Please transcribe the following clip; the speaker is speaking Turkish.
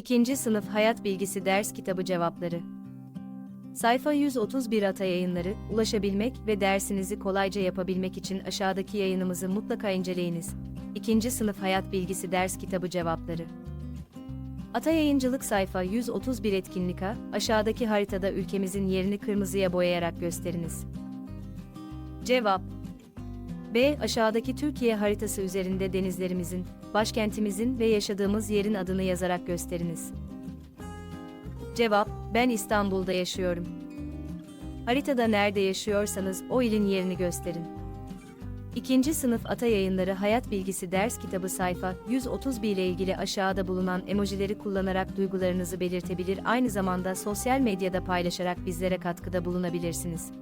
İkinci sınıf hayat bilgisi ders kitabı cevapları. Sayfa 131 Ata Yayınları, ulaşabilmek ve dersinizi kolayca yapabilmek için aşağıdaki yayınımızı mutlaka inceleyiniz. İkinci sınıf hayat bilgisi ders kitabı cevapları. Ata Yayıncılık sayfa 131 etkinlik A, aşağıdaki haritada ülkemizin yerini kırmızıya boyayarak gösteriniz. Cevap B. Aşağıdaki Türkiye haritası üzerinde denizlerimizin, başkentimizin ve yaşadığımız yerin adını yazarak gösteriniz. Cevap, ben İstanbul'da yaşıyorum. Haritada nerede yaşıyorsanız o ilin yerini gösterin. İkinci sınıf Ata Yayınları Hayat Bilgisi Ders Kitabı sayfa 131 ile ilgili aşağıda bulunan emojileri kullanarak duygularınızı belirtebilir aynı zamanda sosyal medyada paylaşarak bizlere katkıda bulunabilirsiniz.